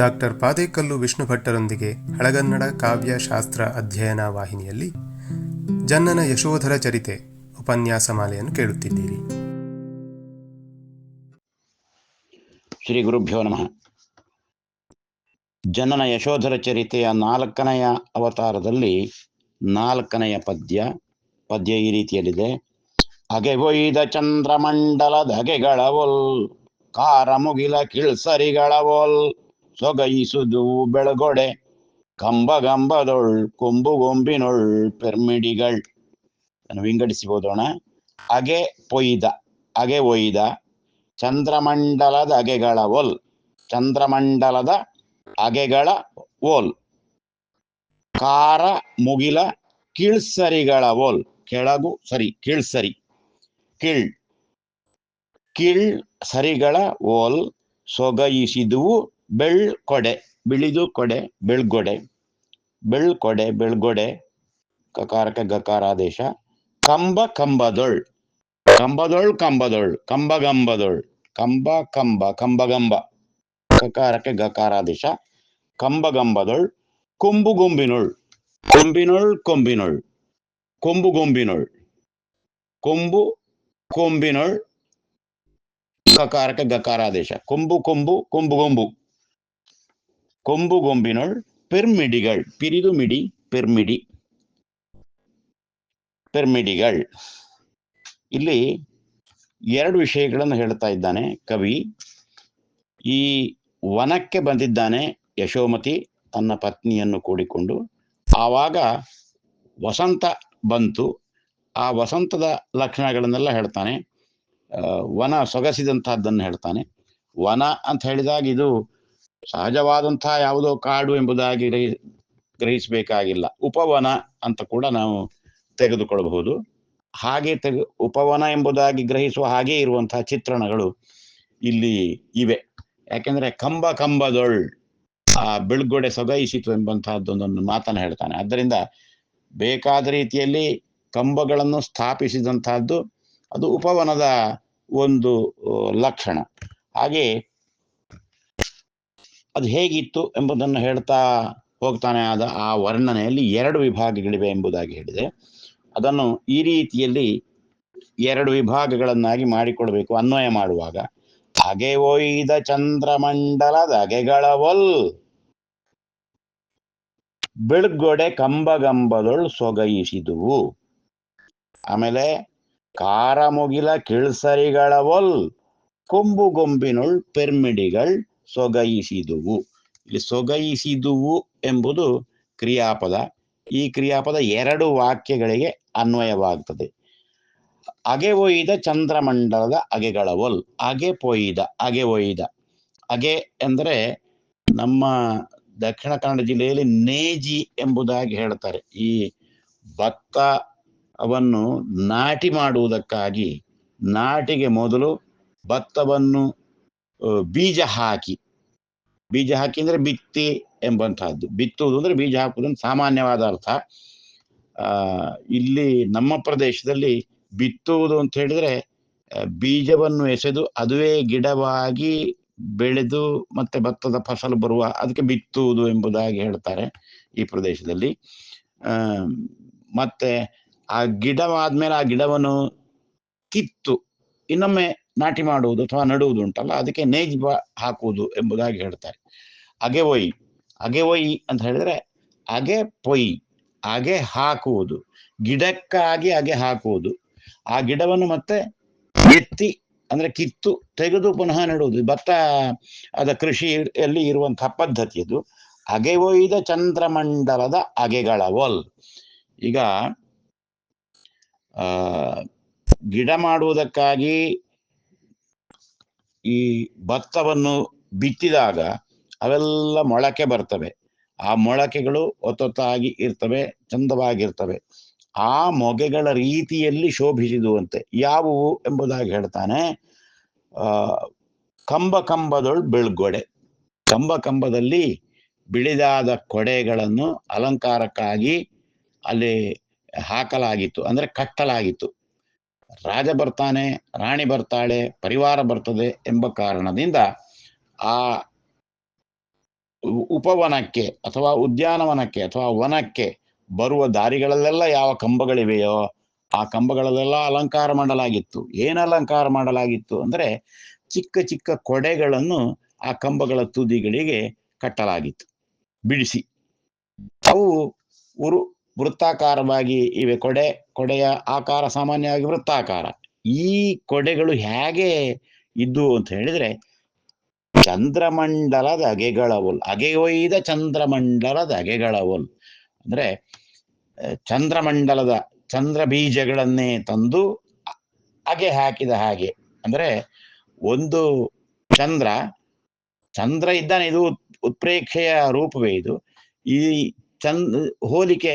Doctor Padekallu Vishnu ಭಟ್ಟರೊಂದಿಗೆ ಹಳಗನ್ನಡ ಕಾವ್ಯ ಶಾಸ್ತ್ರ ಅಧ್ಯಯನ ವಾಹಿನಿಯಲ್ಲಿ ಜನ್ನನ ಯಶೋಧರ ಚರಿತೆ ಉಪನ್ಯಾಸ ಮಾಲೆಯನ್ನು ಕೇಳುತ್ತಿದ್ದೀರಿ. ಶ್ರೀ ಗುರುಭ್ಯೋ ನಮಃ. ಜನನ ಯಶೋಧರ ಚರಿತೆಯ ನಾಲ್ಕನೆಯ ಅವತಾರದಲ್ಲಿ ನಾಲ್ಕನೆಯ ಪದ್ಯ ಪದ್ಯ ಈ ರೀತಿಯಲ್ಲಿದೆ. ಅಗೆಗೊಯ್ದ ಚಂದ್ರಮಂಡಲದಗೆಗಳವೊಲ್ ಕಾರ ಮುಗಿಲ ಕಿಳ್ಸರಿಗಳವೊಲ್ ಸೊಗಯಿಸುದು ಬೆಳಗೊಡೆ. ಕಂಬಗಂಬದೊಳ್ ಕೊಂಬು ಗೊಂಬಿನೊಳ್ ಪೆರ್ಮಿಡಿಗಳ್. ವಿಂಗಡಿಸಿ ಓದೋಣ ಅಗೆ ಪೊಯ್ದ, ಅಗೆ ಒಯ್ದ. ಚಂದ್ರಮಂಡಲದ ಅಗೆಗಳ ಒಲ್, ಚಂದ್ರಮಂಡಲದ ಅಗೆಗಳ ಓಲ್ ಕಾರ ಮುಗಿಲ ಕೀಳ್ಸರಿಗಳ ಓಲ್ ಕೆಳಗು ಸರಿ, ಕಿಳ್ಸರಿ. ಕಿಳ್ ಕೀಳ್ ಸರಿಗಳ ಓಲ್ ಸೊಗಯಿಸಿದುವು ಬೆಳ್ಕೊಡೆ, ಬಿಳಿದು ಕೊಡೆ, ಬೆಳ್ಗೊಡೆ. ಬೆಳ್ಕೊಡೆ, ಬೆಳ್ಗೊಡೆ, ಕಕಾರಕ ಗಕಾರಾದೇಶ. ಕಂಬ, ಕಂಬದೊಳ್. ಕಂಬದೊಳ್ ಕಂಬದೊಳ್. ಕಂಬಗಂಬದೊಳ್ ಕಂಬ ಕಂಬ ಕಂಬಗಂಬ ಕಕಾರಕ್ಕೆ ಗಕಾರಾದೇಶ. ಕಂಬಗಂಬದೊಳ್ ಕೊಂಬು, ಗೊಂಬಿನೊಳ್. ಕೊಂಬಿನೊಳ್ ಕೊಂಬಿನೊಳ್. ಕೊಂಬು, ಗೊಂಬಿನೊಳ್. ಕೊಂಬು, ಕೊಂಬಿನೊಳ್. ಕಕಾರಕ ಗಕಾರಾದೇಶ. ಕೊಂಬು ಕೊಂಬು ಕೊಂಬು ಪೆರ್ಮಿಡಿಗಳ್ ಪಿರಿದು ಮಿಡಿ ಪೆರ್ಮಿಡಿ. ಪೆರ್ಮಿಡಿಗಳ್. ಇಲ್ಲಿ ಎರಡು ವಿಷಯಗಳನ್ನು ಹೇಳ್ತಾ ಇದ್ದಾನೆ ಕವಿ. ಈ ವನಕ್ಕೆ ಬಂದಿದ್ದಾನೆ ಯಶೋಮತಿ, ತನ್ನ ಪತ್ನಿಯನ್ನು ಕೂಡಿಕೊಂಡು. ಆವಾಗ ವಸಂತ ಬಂತು. ಆ ವಸಂತದ ಲಕ್ಷಣಗಳನ್ನೆಲ್ಲ ಹೇಳ್ತಾನೆ. ವನ ಸೊಗಸಿದಂತಹದ್ದನ್ನು ಹೇಳ್ತಾನೆ. ವನ ಅಂತ ಹೇಳಿದಾಗ ಇದು ಸಹಜವಾದಂತಹ ಯಾವುದೋ ಕಾಡು ಎಂಬುದಾಗಿ ಗ್ರಹಿ, ಗ್ರಹಿಸಬೇಕಾಗಿಲ್ಲ. ಉಪವನ ಅಂತ ಕೂಡ ನಾವು ತೆಗೆದುಕೊಳ್ಳಬಹುದು. ಹಾಗೆ ತೆಗೆ, ಉಪವನ ಎಂಬುದಾಗಿ ಗ್ರಹಿಸುವ ಹಾಗೆ ಇರುವಂತಹ ಚಿತ್ರಣಗಳು ಇಲ್ಲಿ ಇವೆ. ಯಾಕೆಂದ್ರೆ ಕಂಬ ಕಂಬದೊಳ್ ಆ ಬೆಳ್ಗೊಡೆ ಸೊಗೈಸಿತು ಎಂಬಂತಹದ್ದೊಂದೊಂದು ಮಾತನ್ನು ಹೇಳ್ತಾನೆ. ಆದ್ದರಿಂದ ಬೇಕಾದ ರೀತಿಯಲ್ಲಿ ಕಂಬಗಳನ್ನು ಸ್ಥಾಪಿಸಿದಂತಹದ್ದು ಅದು ಉಪವನದ ಒಂದು ಲಕ್ಷಣ. ಹಾಗೆ ಅದು ಹೇಗಿತ್ತು ಎಂಬುದನ್ನು ಹೇಳ್ತಾ ಹೋಗ್ತಾನೆ ಆದ ಆ ವರ್ಣನೆಯಲ್ಲಿ ಎರಡು ವಿಭಾಗಗಳಿವೆ ಎಂಬುದಾಗಿ ಹೇಳಿದೆ. ಅದನ್ನು ಈ ರೀತಿಯಲ್ಲಿ ಎರಡು ವಿಭಾಗಗಳನ್ನಾಗಿ ಮಾಡಿಕೊಡಬೇಕು ಅನ್ವಯ ಮಾಡುವಾಗ. ಅಗೆ ಒಯ್ದ ಚಂದ್ರಮಂಡಲದ ಅಗೆಗಳವಲ್ ಬೆಳ್ಗೊಡೆ ಕಂಬಗಂಬದೊಳ್ ಸೊಗಯಿಸಿದುವು ಆಮೇಲೆ ಕಾರ ಮುಗಿಲ ಕಿಳ್ಸರಿಗಳವಲ್ ಕೊಂಬು ಗೊಂಬಿನೊಳ್ ಪೆರ್ಮಿಡಿಗಳ್. ಸೊಗಯಿಸಿದುವು ಇಲ್ಲಿ ಸೊಗಯಿಸಿದುವು ಎಂಬುದು ಕ್ರಿಯಾಪದ. ಈ ಕ್ರಿಯಾಪದ ಎರಡು ವಾಕ್ಯಗಳಿಗೆ ಅನ್ವಯವಾಗ್ತದೆ. ಅಗೆ ಒಯ್ದ ಚಂದ್ರಮಂಡಲದ ಅಗೆಗಳವಲ್. ಅಗೆ ಪೊಯ್ದ, ಅಗೆ ಒಯ್ದ. ಅಗೆ ಎಂದರೆ ನಮ್ಮ ದಕ್ಷಿಣ ಕನ್ನಡ ಜಿಲ್ಲೆಯಲ್ಲಿ ನೇಜಿ ಎಂಬುದಾಗಿ ಹೇಳ್ತಾರೆ. ಈ ಭತ್ತವನ್ನು ನಾಟಿ ಮಾಡುವುದಕ್ಕಾಗಿ ನಾಟಿಗೆ ಮೊದಲು ಭತ್ತವನ್ನು ಬೀಜ ಹಾಕಿ. ಬೀಜ ಹಾಕಿ ಅಂದರೆ ಬಿತ್ತಿ ಎಂಬಂತಹದ್ದು. ಬಿತ್ತುವುದು ಅಂದ್ರೆ ಬೀಜ ಹಾಕುವುದು ಸಾಮಾನ್ಯವಾದ ಅರ್ಥ. ಇಲ್ಲಿ ನಮ್ಮ ಪ್ರದೇಶದಲ್ಲಿ ಬಿತ್ತುವುದು ಅಂತ ಹೇಳಿದ್ರೆ ಬೀಜವನ್ನು ಎಸೆದು ಅದುವೇ ಗಿಡವಾಗಿ ಬೆಳೆದು ಮತ್ತೆ ಭತ್ತದ ಫಸಲು ಬರುವ ಅದಕ್ಕೆ ಬಿತ್ತುವುದು ಎಂಬುದಾಗಿ ಹೇಳ್ತಾರೆ ಈ ಪ್ರದೇಶದಲ್ಲಿ. ಮತ್ತೆ ಆ ಗಿಡವಾದ್ಮೇಲೆ ಆ ಗಿಡವನ್ನು ಕಿತ್ತು. ಇನ್ನೊಮ್ಮೆ ನಾಟಿ ಮಾಡುವುದು ಅಥವಾ ನಡುವುದು ಉಂಟಲ್ಲ, ಅದಕ್ಕೆ ನೇಜ್ ಹಾಕುವುದು ಎಂಬುದಾಗಿ ಹೇಳ್ತಾರೆ. ಅಗೆ ಒಯ್ ಅಗೆ ಒಯ್ ಅಂತ ಹೇಳಿದ್ರೆ ಅಗೆ ಪೊಯ್ ಅಗೆ ಹಾಕುವುದು. ಗಿಡಕ್ಕಾಗಿ ಅಗೆ ಹಾಕುವುದು. ಆ ಗಿಡವನ್ನು ಮತ್ತೆ ಎತ್ತಿ, ಅಂದ್ರೆ ಕಿತ್ತು ತೆಗೆದು ಪುನಃ ನೆಡುವುದು. ಭತ್ತ, ಅದ ಕೃಷಿಯಲ್ಲಿ ಇರುವಂತಹ ಪದ್ಧತಿ ಅದು ಅಗೆ ಒಯ್ದ ಚಂದ್ರಮಂಡಲದ ಅಗೆಗಳ ಒಲ್ ಈಗ ಗಿಡ ಮಾಡುವುದಕ್ಕಾಗಿ ಈ ಭತ್ತವನ್ನು ಬಿತ್ತಿದಾಗ ಅವೆಲ್ಲ ಮೊಳಕೆ ಬರ್ತವೆ. ಆ ಮೊಳಕೆಗಳು ಒತ್ತೊತ್ತಾಗಿ ಇರ್ತವೆ, ಚಂದವಾಗಿರ್ತವೆ. ಆ ಮೊಗೆಗಳ ರೀತಿಯಲ್ಲಿ ಶೋಭಿಸಿದುವಂತೆ ಯಾವುವು ಎಂಬುದಾಗಿ ಹೇಳ್ತಾನೆ ಕಂಬ ಕಂಬದೊಳ್ ಬೆಳ್ಗೊಡೆ. ಕಂಬ ಕಂಬದಲ್ಲಿ ಬಿಳಿದಾದ ಕೊಡೆಗಳನ್ನು ಅಲಂಕಾರಕ್ಕಾಗಿ ಅಲ್ಲಿ ಹಾಕಲಾಗಿತ್ತು, ಅಂದ್ರೆ ಕಟ್ಟಲಾಗಿತ್ತು. ರಾಜ ಬರ್ತಾನೆ, ರಾಣಿ ಬರ್ತಾಳೆ, ಪರಿವಾರ ಬರ್ತದೆ ಎಂಬ ಕಾರಣದಿಂದ ಆ ಉಪವನಕ್ಕೆ ಅಥವಾ ಉದ್ಯಾನವನಕ್ಕೆ ಅಥವಾ ವನಕ್ಕೆ ಬರುವ ದಾರಿಗಳಲ್ಲೆಲ್ಲ ಯಾವ ಕಂಬಗಳಿವೆಯೋ ಆ ಕಂಬಗಳಲ್ಲೆಲ್ಲ ಅಲಂಕಾರ ಮಾಡಲಾಗಿತ್ತು. ಏನು ಅಲಂಕಾರ ಮಾಡಲಾಗಿತ್ತು ಅಂದ್ರೆ ಚಿಕ್ಕ ಚಿಕ್ಕ ಕೊಡೆಗಳನ್ನು ಆ ಕಂಬಗಳ ತುದಿಗಳಿಗೆ ಕಟ್ಟಲಾಗಿತ್ತು. ಬಿಡಿಸಿ. ಅವು ಉರು ವೃತ್ತಾಕಾರವಾಗಿ ಇವೆ. ಕೊಡೆ, ಕೊಡೆಯ ಆಕಾರ ಸಾಮಾನ್ಯವಾಗಿ ವೃತ್ತಾಕಾರ. ಈ ಕೊಡೆಗಳು ಹೇಗೆ ಇದ್ದು ಅಂತ ಹೇಳಿದ್ರೆ, ಚಂದ್ರಮಂಡಲದ ಅಗೆಗಳವಲ್ ಅಗೆ ಒಯ್ದ ಚಂದ್ರಮಂಡಲದ ಅಗೆಗಳವಲ್ ಅಂದ್ರೆ ಚಂದ್ರಮಂಡಲದ ಚಂದ್ರ ಬೀಜಗಳನ್ನೇ ತಂದು ಅಗೆ ಹಾಕಿದ ಹಾಗೆ. ಅಂದ್ರೆ, ಒಂದು ಚಂದ್ರ ಚಂದ್ರ ಇದ್ದಾನೆ, ಇದು ಉತ್ಪ್ರೇಕ್ಷೆಯ ರೂಪವೇ ಇದು. ಈ ಚಂದ್ ಹೋಲಿಕೆ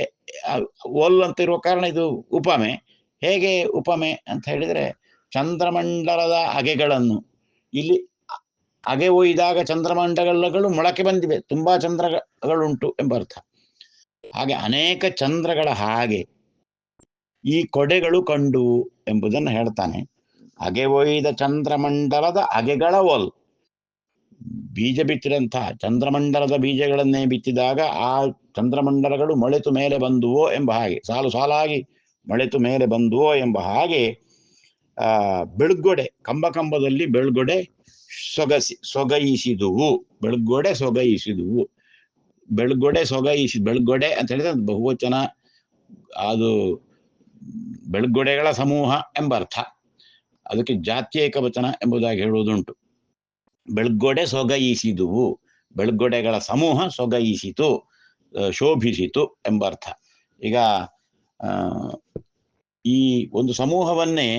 ಓಲ್ ಅಂತ ಇರುವ ಕಾರಣ ಇದು ಉಪಮೆ. ಹೇಗೆ ಉಪಮೆ ಅಂತ ಹೇಳಿದ್ರೆ, ಚಂದ್ರಮಂಡಲದ ಅಗೆಗಳನ್ನು. ಇಲ್ಲಿ ಅಗೆ ಒಯ್ದಾಗ ಚಂದ್ರಮಂಡಲಗಳು ಮೊಳಕೆ ಬಂದಿವೆ, ತುಂಬಾ ಚಂದ್ರಗಳುಂಟು ಎಂಬ ಅರ್ಥ. ಹಾಗೆ ಅನೇಕ ಚಂದ್ರಗಳ ಹಾಗೆ ಈ ಕೊಡೆಗಳು ಕಂಡು ಎಂಬುದನ್ನು ಹೇಳ್ತಾನೆ. ಅಗೆ ಒಯ್ದ ಚಂದ್ರಮಂಡಲದ ಅಗೆಗಳ ಒಲ್ ಬೀಜ ಬಿತ್ತಿದಂತಹ ಚಂದ್ರಮಂಡಲದ ಬೀಜಗಳನ್ನೇ ಬಿತ್ತಿದಾಗ ಆ ಚಂದ್ರಮಂಡಲಗಳು ಮೊಳೆತು ಮೇಲೆ ಬಂದುವೋ ಎಂಬ ಹಾಗೆ, ಸಾಲು ಸಾಲಾಗಿ ಮೊಳೆತು ಮೇಲೆ ಬಂದುವೋ ಎಂಬ ಹಾಗೆ, ಆ, ಬೆಳ್ಗೊಡೆ ಕಂಬ ಕಂಬದಲ್ಲಿ ಬೆಳ್ಗೊಡೆ ಸೊಗಸಿ ಸೊಗೈಸಿದುವು ಬೆಳ್ಗೊಡೆ ಸೊಗೈಸಿದುವು ಬೆಳ್ಗೊಡೆ ಸೊಗೈಸಿ ಬೆಳ್ಗೊಡೆ ಅಂತ ಹೇಳಿದ್ರೆ ಬಹುವಚನ, ಅದು ಬೆಳ್ಗೊಡೆಗಳ ಸಮೂಹ ಎಂಬ ಅರ್ಥ ಅದಕ್ಕೆ ಜಾತ್ಯೇಕ ವಚನ ಎಂಬುದಾಗಿ ಹೇಳುವುದುಂಟು. ಬೆಳ್ಗೊಡೆ ಸೊಗೈಸಿದುವು. ಬೆಳ್ಗೊಡೆಗಳ ಸಮೂಹ ಸೊಗೈಸಿತು ಶೋಭಿಸಿತು ಎಂಬ ಅರ್ಥ ಈಗ ಈ ಒಂದು ಸಮೂಹವನ್ನೇ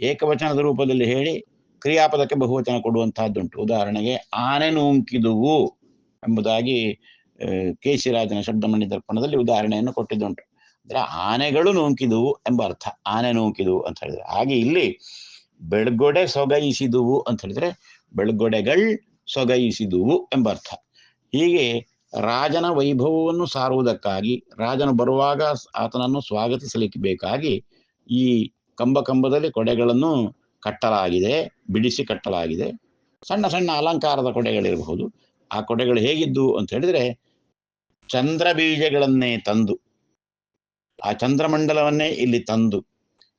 ಏಕವಚನದ ರೂಪದಲ್ಲಿ ಹೇಳಿ ಕ್ರಿಯಾಪದಕ್ಕೆ ಬಹುವಚನ ಕೊಡುವಂತಹದ್ದುಂಟು ಉದಾಹರಣೆಗೆ, ಆನೆ ನೂಂಕಿದುವು ಎಂಬುದಾಗಿ ಕೇಶಿರಾಜನ ಶಬ್ದಮಣಿ ದರ್ಪಣದಲ್ಲಿ ಉದಾಹರಣೆಯನ್ನು ಕೊಟ್ಟಿದ್ದುಂಟು. ಅಂದ್ರೆ ಆನೆಗಳು ನೂಂಕಿದುವು ಎಂಬ ಅರ್ಥ ಆನೆ ನೂಂಕಿದುವು ಅಂತ ಹೇಳಿದ್ರೆ. ಹಾಗೆ ಇಲ್ಲಿ ಬೆಳ್ಗೊಡೆ ಸೊಗೈಸಿದುವು ಅಂತ ಹೇಳಿದ್ರೆ ಬೆಳ್ಗೊಡೆಗಳ್ ಸೊಗೈಸಿದುವು ಎಂಬರ್ಥ. ಹೀಗೆ ರಾಜನ ವೈಭವವನ್ನು ಸಾರುವುದಕ್ಕಾಗಿ, ರಾಜನು ಬರುವಾಗ ಆತನನ್ನು ಸ್ವಾಗತಿಸಲಿಕ್ಕೆ ಬೇಕಾಗಿ ಈ ಕಂಬ ಕಂಬದಲ್ಲಿ ಕೊಡೆಗಳನ್ನು ಕಟ್ಟಲಾಗಿದೆ, ಬಿಡಿಸಿ ಕಟ್ಟಲಾಗಿದೆ. ಸಣ್ಣ ಸಣ್ಣ ಅಲಂಕಾರದ ಕೊಡೆಗಳಿರಬಹುದು. ಆ ಕೊಡೆಗಳು ಹೇಗಿದ್ದು ಅಂತ ಹೇಳಿದ್ರೆ ಚಂದ್ರ ಬೀಜಗಳನ್ನೇ ತಂದು, ಆ ಚಂದ್ರಮಂಡಲವನ್ನೇ ಇಲ್ಲಿ ತಂದು,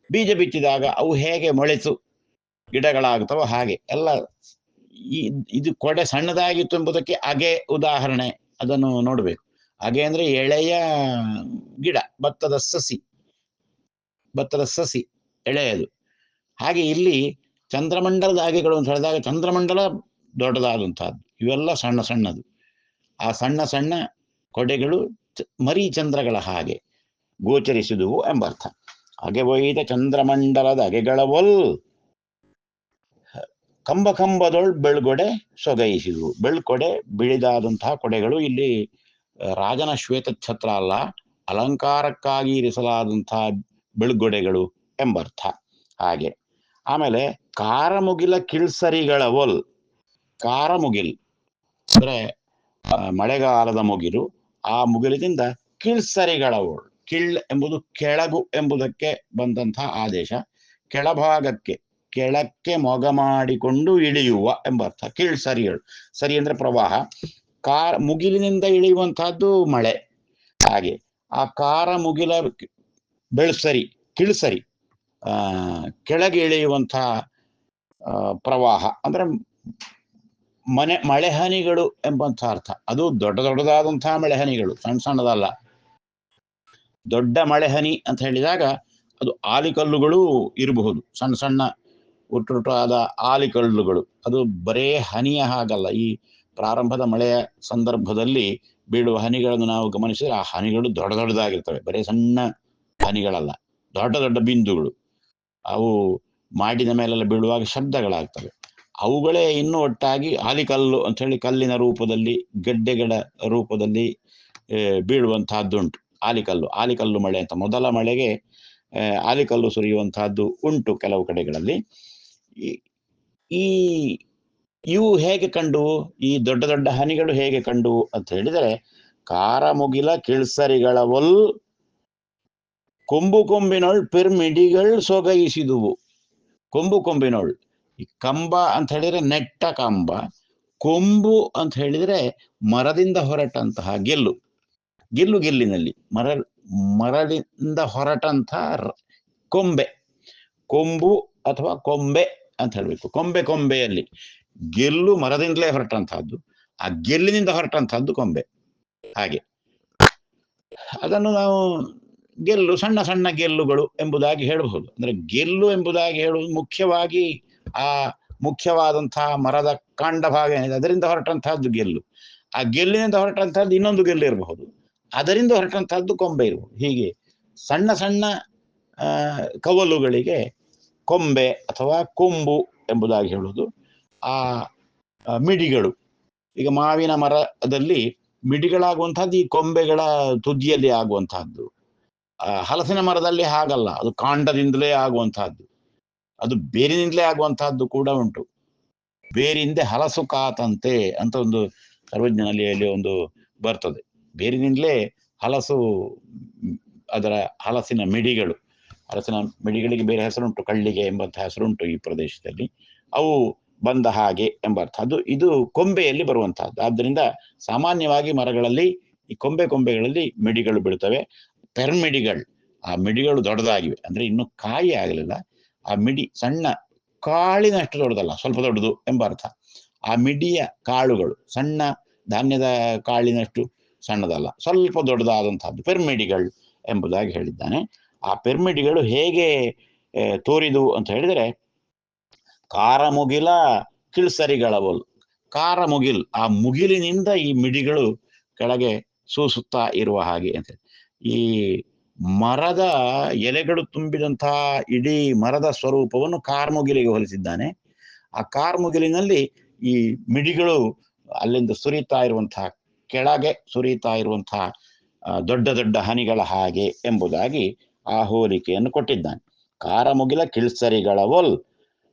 ಬೀಜ ಬಿತ್ತಿದಾಗ ಅವು ಹೇಗೆ ಮೊಳೆತು ಗಿಡಗಳಾಗುತ್ತವೋ ಹಾಗೆ ಎಲ್ಲ ಇದು ಕೊಡೆ ಸಣ್ಣದಾಗಿತ್ತು ಎಂಬುದಕ್ಕೆ ಅಗೆ ಉದಾಹರಣೆ, ಅದನ್ನು ನೋಡಬೇಕು. ಅಗೆ ಅಂದ್ರೆ ಎಳೆಯ ಗಿಡ, ಭತ್ತದ ಸಸಿ ಭತ್ತದ ಸಸಿ, ಎಳೆಯದು. ಹಾಗೆ ಇಲ್ಲಿ ಚಂದ್ರಮಂಡಲದ ಅಗೆಗಳು ಅಂತ ಹೇಳಿದಾಗ ಚಂದ್ರಮಂಡಲ ದೊಡ್ಡದಾದಂತಹದ್ದು ಇವೆಲ್ಲ ಸಣ್ಣ ಸಣ್ಣದು. ಆ ಸಣ್ಣ ಸಣ್ಣ ಕೊಡೆಗಳು ಮರಿ ಚಂದ್ರಗಳ ಹಾಗೆ ಗೋಚರಿಸಿದುವು ಎಂಬರ್ಥ. ಅಗೆ ಒಯ್ದ ಚಂದ್ರಮಂಡಲದ ಅಗೆಗಳ ಒಲ್ ಕಂಬ ಕಂಬದೊಳ್ ಬೆಳ್ಗೊಡೆ ಸೊಗೈಸಿದು ಬೆಳ್ಕೊಡೆ ಬಿಳಿದಾದಂತಹ ಕೊಡೆಗಳು ಇಲ್ಲಿ ರಾಜನ ಶ್ವೇತ ಛತ್ರ ಅಲ್ಲ, ಅಲಂಕಾರಕ್ಕಾಗಿ ಇರಿಸಲಾದಂತಹ ಬೆಳ್ಗೊಡೆಗಳು ಎಂಬರ್ಥ. ಹಾಗೆ. ಆಮೇಲೆ ಕಾರಮುಗಿಲ ಕಿಳ್ಸರಿಗಳ ಒಲ್, ಕಾರಮುಗಿಲ್ ಅಂದ್ರೆ ಮಳೆಗಾಲದ ಮುಗಿಲು, ಆ ಮುಗಿಲಿನಿಂದ ಕಿಳ್ಸರಿಗಳ ಒಳ್, ಕಿಳ್ ಎಂಬುದು ಕೆಳಗು ಎಂಬುದಕ್ಕೆ ಬಂದಂತಹ ಆದೇಶ. ಕೆಳಭಾಗಕ್ಕೆ ಕೆಳಕ್ಕೆ ಮೊಗ ಮಾಡಿಕೊಂಡು ಇಳಿಯುವ ಎಂಬರ್ಥ ಅರ್ಥ. ಕೀಳ್ಸರಿಗಳು ಸರಿ ಅಂದ್ರೆ ಪ್ರವಾಹ. ಕಾರ್ ಮುಗಿಲಿನಿಂದ ಇಳಿಯುವಂತಹದ್ದು ಮಳೆ. ಹಾಗೆ. ಆ ಕಾರ ಮುಗಿಲ ಬೆಳ್ಸರಿ ಕಿಳ್ಸರಿ ಆ, ಕೆಳಗೆ ಇಳಿಯುವಂತಹ ಪ್ರವಾಹ. ಅಂದ್ರೆ ಮನೆ ಮಳೆಹನಿಗಳು ಎಂಬಂಥ ಅರ್ಥ. ಅದು ದೊಡ್ಡ ದೊಡ್ಡದಾದಂತಹ ಮಳೆಹನಿಗಳು ಸಣ್ಣ ಸಣ್ಣದಲ್ಲ. ದೊಡ್ಡ ಮಳೆಹನಿ ಅಂತ ಹೇಳಿದಾಗ ಅದು ಆಲಿಕಲ್ಲುಗಳು ಇರಬಹುದು. ಸಣ್ಣ ಸಣ್ಣ ಒಟ್ಟೊಟ್ಟಾದ ಆಲಿಕಲ್ಲುಗಳು. ಅದು ಬರೇ ಹನಿಯ ಹಾಗಲ್ಲ. ಈ ಪ್ರಾರಂಭದ ಮಳೆಯ ಸಂದರ್ಭದಲ್ಲಿ ಬೀಳುವ ಹನಿಗಳನ್ನು ನಾವು ಗಮನಿಸಿದರೆ ಆ ಹನಿಗಳು ದೊಡ್ಡ ದೊಡ್ಡದಾಗಿರ್ತವೆ. ಬರೇ ಸಣ್ಣ ಹನಿಗಳಲ್ಲ. ದೊಡ್ಡ ದೊಡ್ಡ ಬಿಂದುಗಳು. ಅವು ಮಾಡಿದ ಮೇಲೆಲ್ಲ ಬೀಳುವಾಗ ಶಬ್ದಗಳಾಗ್ತವೆ. ಅವುಗಳೇ ಇನ್ನೂ ಒಟ್ಟಾಗಿ ಆಲಿಕಲ್ಲು ಅಂತ ಹೇಳಿ ಕಲ್ಲಿನ ರೂಪದಲ್ಲಿ, ಗಡ್ಡೆಗಳ ರೂಪದಲ್ಲಿ ಬೀಳುವಂತಹದ್ದುಂಟು ಆಲಿಕಲ್ಲು ಆಲಿಕಲ್ಲು ಮಳೆ ಅಂತ. ಮೊದಲ ಮಳೆಗೆ ಆಲಿಕಲ್ಲು ಸುರಿಯುವಂತಹದ್ದು ಉಂಟು ಕೆಲವು ಕಡೆಗಳಲ್ಲಿ. ಈ- ಇವು ಹೇಗೆ ಕಂಡು, ಈ ದೊಡ್ಡ ದೊಡ್ಡ ಹನಿಗಳು ಹೇಗೆ ಕಂಡು ಅಂತ ಹೇಳಿದರೆ ಕಾರ ಮುಗಿಲ ಕಿಳ್ಸರಿಗಳ ಒಲ್ ಕೊಂಬು ಕೊಂಬಿನೋಳ್ ಪಿರ್ಮಿಡಿಗಳ್ ಸೊಗೈಸಿದುವು. ಕೊಂಬು ಕೊಂಬಿನೋಳ್. ಈ ಕಂಬ ಅಂತ ಹೇಳಿದ್ರೆ ನೆಟ್ಟ ಕಂಬ. ಕೊಂಬು ಅಂತ ಹೇಳಿದ್ರೆ ಮರದಿಂದ ಹೊರಟಂತಹ ಗೆಲ್ಲು. ಗೆಲ್ಲು ಗೆಲ್ಲಿನಲ್ಲಿ. ಮರ, ಮರದಿಂದ ಹೊರಟಂತಹ ಕೊಂಬೆ. ಕೊಂಬು ಅಥವಾ ಕೊಂಬೆ. ಅಂತ ಹೇಳಬೇಕು. ಕೊಂಬೆ ಕೊಂಬೆಯಲ್ಲಿ ಗೆಲ್ಲು ಮರದಿಂದಲೇ ಹೊರಟಂತಹದ್ದು. ಆ ಗೆಲ್ಲಿನಿಂದ ಹೊರಟಂತಹದ್ದು ಕೊಂಬೆ. ಹಾಗೆ. ಅದನ್ನು ನಾವು ಗೆಲ್ಲು, ಸಣ್ಣ ಸಣ್ಣ ಗೆಲ್ಲುಗಳು ಎಂಬುದಾಗಿ ಹೇಳಬಹುದು. ಅಂದ್ರೆ ಗೆಲ್ಲು ಎಂಬುದಾಗಿ ಹೇಳುವುದು ಮುಖ್ಯವಾಗಿ ಆ ಮುಖ್ಯವಾದಂತಹ ಮರದ ಕಾಂಡ ಭಾಗ ಏನಿದೆ, ಅದರಿಂದ ಹೊರಟಂತಹದ್ದು ಗೆಲ್ಲು. ಆ ಗೆಲ್ಲಿನಿಂದ ಹೊರಟಂತಹದ್ದು ಇನ್ನೊಂದು ಗೆಲ್ಲು ಇರಬಹುದು. ಅದರಿಂದ ಹೊರಟಂತಹದ್ದು ಕೊಂಬೆ ಇರಬಹುದು. ಹೀಗೆ ಸಣ್ಣ ಸಣ್ಣ ಕವಲುಗಳಿಗೆ ಕೊಂಬೆ ಅಥವಾ ಕೊಂಬು ಎಂಬುದಾಗಿ ಹೇಳುವುದು. ಆ ಮಿಡಿಗಳು. ಈಗ ಮಾವಿನ ಮರದಲ್ಲಿ ಮಿಡಿಗಳಾಗುವಂತಹದ್ದು ಈ ಕೊಂಬೆಗಳ ತುದಿಯಲ್ಲಿ ಆಗುವಂತಹದ್ದು ಹಲಸಿನ ಮರದಲ್ಲಿ ಹಾಗಲ್ಲ. ಅದು ಕಾಂಡದಿಂದಲೇ ಆಗುವಂತಹದ್ದು ಅದು ಬೇರಿನಿಂದಲೇ ಆಗುವಂತಹದ್ದು ಕೂಡ ಉಂಟು. ಬೇರಿಂದ ಹಲಸು ಕಾತಂತೆ ಅಂತ ಒಂದು ಸರ್ವಜ್ಞನಲ್ಲಿ ಒಂದು ಬರ್ತದೆ. ಬೇರಿನಿಂದಲೇ ಹಲಸು, ಅದರ ಹಲಸಿನ ಮಿಡಿಗಳು. ಹಲಸಿನ ಮಿಡಿಗಳಿಗೆ ಬೇರೆ ಹೆಸರುಂಟು, ಕಳ್ಳಿಗೆ ಎಂಬಂತಹ ಹೆಸರುಂಟು ಈ ಪ್ರದೇಶದಲ್ಲಿ. ಅವು ಬಂದ ಹಾಗೆ ಎಂಬ ಅರ್ಥ. ಅದು, ಇದು ಕೊಂಬೆಯಲ್ಲಿ ಬರುವಂತಹದ್ದು. ಆದ್ದರಿಂದ ಸಾಮಾನ್ಯವಾಗಿ ಮರಗಳಲ್ಲಿ, ಈ ಕೊಂಬೆ ಕೊಂಬೆಗಳಲ್ಲಿ ಮಿಡಿಗಳು ಬೀಳ್ತವೆ. ಪೆರ್ಮಿಡಿಗಳು, ಆ ಮಿಡಿಗಳು ದೊಡ್ಡದಾಗಿವೆ. ಅಂದ್ರೆ ಇನ್ನು ಕಾಯಿ ಆಗಲಿಲ್ಲ. ಆ ಮಿಡಿ ಸಣ್ಣ ಕಾಳಿನಷ್ಟು ದೊಡ್ಡದಲ್ಲ, ಸ್ವಲ್ಪ ದೊಡ್ಡದು ಎಂಬ ಅರ್ಥ. ಆ ಮಿಡಿಯ ಕಾಳುಗಳು ಸಣ್ಣ ಧಾನ್ಯದ ಕಾಳಿನಷ್ಟು ಸಣ್ಣದಲ್ಲ, ಸ್ವಲ್ಪ ದೊಡ್ಡದಾದಂತಹದ್ದು. ಪೆರ್ಮಿಡಿಗಳು ಎಂಬುದಾಗಿ ಹೇಳಿದ್ದಾನೆ. ಆ ಪೆರ್ಮಿಡಿಗಳು ಹೇಗೆ ತೋರಿದು ಅಂತ ಹೇಳಿದರೆ ಕಾರಮುಗಿಲ ಕಿಳ್ಸರಿಗಳವಲ್ ಕಾರ ಮುಗಿಲ್, ಆ ಮುಗಿಲಿನಿಂದ ಈ ಮಿಡಿಗಳು ಕೆಳಗೆ ಸೂಸುತ್ತಾ ಇರುವ ಹಾಗೆ ಅಂತ ಈ ಮರದ ಎಲೆಗಳು ತುಂಬಿದಂತಹ ಇಡೀ ಮರದ ಸ್ವರೂಪವನ್ನು ಕಾರ್ಮುಗಿಲಿಗೆ ಹೋಲಿಸಿದ್ದಾನೆ. ಆ ಕಾರ್ಮುಗಿಲಿನಲ್ಲಿ ಈ ಮಿಡಿಗಳು ಅಲ್ಲಿಂದ ಸುರಿತಾ ಇರುವಂತಹ ಕೆಳಗೆ ಸುರಿತಾ ಇರುವಂತಹ ದೊಡ್ಡ ದೊಡ್ಡ ಹನಿಗಳ ಹಾಗೆ ಎಂಬುದಾಗಿ ಆ ಹೋಲಿಕೆಯನ್ನು ಕೊಟ್ಟಿದ್ದಾನೆ. ಕಾರಮುಗಿಲ ಕಿಳ್ಸರಿಗಳ ಒಲ್.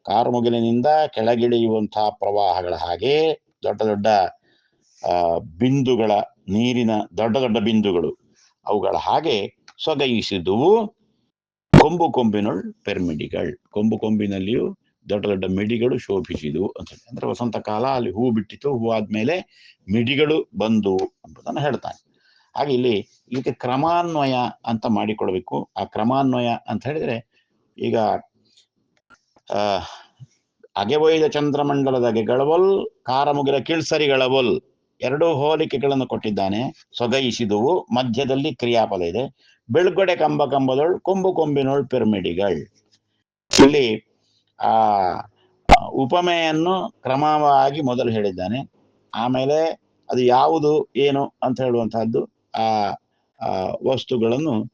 ಕಾರಮುಗಿಲಿನಿಂದ ಕೆಳಗಿಳಿಯುವಂತಹ ಪ್ರವಾಹಗಳ ಹಾಗೆ ದೊಡ್ಡ ದೊಡ್ಡ ಬಿಂದುಗಳ ನೀರಿನ ದೊಡ್ಡ ದೊಡ್ಡ ಬಿಂದುಗಳು. ಅವುಗಳ ಹಾಗೆ ಸೊಗೈಸಿದುವು ಕೊಂಬು ಕೊಂಬಿನೊಳ್ ಪೆರ್ಮಿಡಿಗಳ್. ಕೊಂಬು ಕೊಂಬಿನಲ್ಲಿಯೂ ದೊಡ್ಡ ದೊಡ್ಡ ಮಿಡಿಗಳು ಶೋಭಿಸಿದವು ಅಂತ ಅಂದ್ರೆ ವಸಂತ ಕಾಲ ಅಲ್ಲಿ ಹೂ ಬಿಟ್ಟಿತು ಹೂ ಆದ್ಮೇಲೆ ಮಿಡಿಗಳು ಬಂದು ಎಂಬುದನ್ನು ಹೇಳ್ತಾನೆ. ಹಾಗೆ ಇಲ್ಲಿ ಇದಕ್ಕೆ ಕ್ರಮಾನ್ವಯ ಅಂತ ಮಾಡಿಕೊಡ್ಬೇಕು. ಆ ಕ್ರಮಾನ್ವಯ ಅಂತ ಹೇಳಿದ್ರೆ ಈಗ ಆ ಅಗೆ ಒಯ್ದ ಚಂದ್ರಮಂಡಲದ ಗೆಗಳವಲ್ ಕಾರಮುಗಿಲ ಕಿಳ್ಸರಿಗಳವಲ್ ಎರಡು ಹೋಲಿಕೆಗಳನ್ನು ಕೊಟ್ಟಿದ್ದಾನೆ. ಸೊಗೈಸಿದುವು ಮಧ್ಯದಲ್ಲಿ ಕ್ರಿಯಾಪದ ಇದೆ. ಬೆಳ್ಗೊಡೆ ಕಂಬ ಕಂಬದೊಳ್ ಕೊಂಬು ಕೊಂಬಿನೊಳ್ ಪಿರಮಿಡಿಗಳ್. ಇಲ್ಲಿ ಆ, ಉಪಮೆಯನ್ನು ಕ್ರಮವಾಗಿ ಮೊದಲು ಹೇಳಿದ್ದಾನೆ. ಆಮೇಲೆ ಅದು ಯಾವುದು ಏನು ಅಂತ ಹೇಳುವಂತಹದ್ದು ಆ ವಸ್ತುಗಳನ್ನು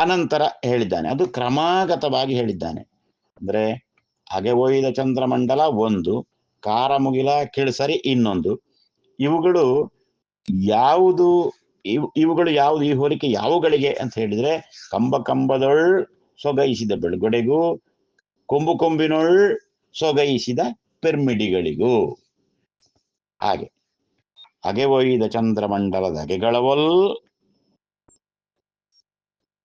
ಅನಂತರ ಹೇಳಿದ್ದಾನೆ. ಅದು ಕ್ರಮಾಗತವಾಗಿ ಹೇಳಿದ್ದಾನೆ. ಅಂದ್ರೆ, ಹಾಗೆ ಒಯ್ದ ಚಂದ್ರಮಂಡಲ ಒಂದು, ಕಾರಮುಗಿಲ, ಕಿಳಸರಿ ಇನ್ನೊಂದು. ಇವುಗಳು ಯಾವುದು, ಇವು- ಇವುಗಳು ಯಾವುದು, ಈ ಹೋಲಿಕೆ ಯಾವುಗಳಿಗೆ ಅಂತ ಹೇಳಿದ್ರೆ, ಕಂಬ ಕಂಬದೊಳ್ ಸೊಗೈಸಿದ ಬೆಳಗೊಡೆಗೂ, ಕೊಂಬು ಕೊಂಬಿನೊಳ್ ಸೊಗೈಸಿದ ಪೆರ್ಮಿಡಿಗಳಿಗೂ. ಹಾಗೆ. ಅಗೆ ಒಯ್ದ ಚಂದ್ರಮಂಡಲದ ಅಗೆಗಳವಲ್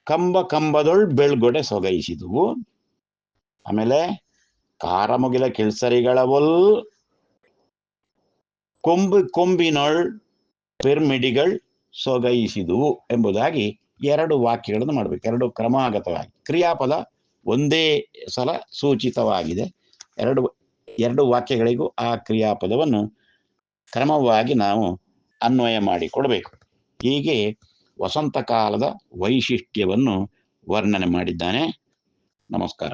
ಕಂಬ ಕಂಬದೊಳ್ ಬೆಳ್ಗೊಡೆ ಸೊಗೈಸಿದುವು. ಆಮೇಲೆ ಕಾರಮುಗಿಲ ಕಿಳ್ಸರಿಗಳವಲ್ ಕೊಂಬು ಕೊಂಬಿನೊಳ್ ಪಿರ್ಮಿಡಿಗಳ್ ಸೊಗೈಸಿದುವು ಎಂಬುದಾಗಿ ಎರಡು ವಾಕ್ಯಗಳನ್ನು ಮಾಡಬೇಕು. ಎರಡು ಕ್ರಮಾಗತವಾಗಿ. ಕ್ರಿಯಾಪದ ಒಂದೇ ಸಲ ಸೂಚಿತವಾಗಿದೆ. ಎರಡು ಎರಡು ವಾಕ್ಯಗಳಿಗೂ ಆ ಕ್ರಿಯಾಪದವನ್ನು ಕ್ರಮವಾಗಿ ನಾವು ಅನ್ವಯ ಮಾಡಿಕೊಡಬೇಕು ಹೀಗೆ ವಸಂತ ಕಾಲದ ವೈಶಿಷ್ಟ್ಯವನ್ನು ವರ್ಣನೆ ಮಾಡಿದ್ದಾನೆ. ನಮಸ್ಕಾರ.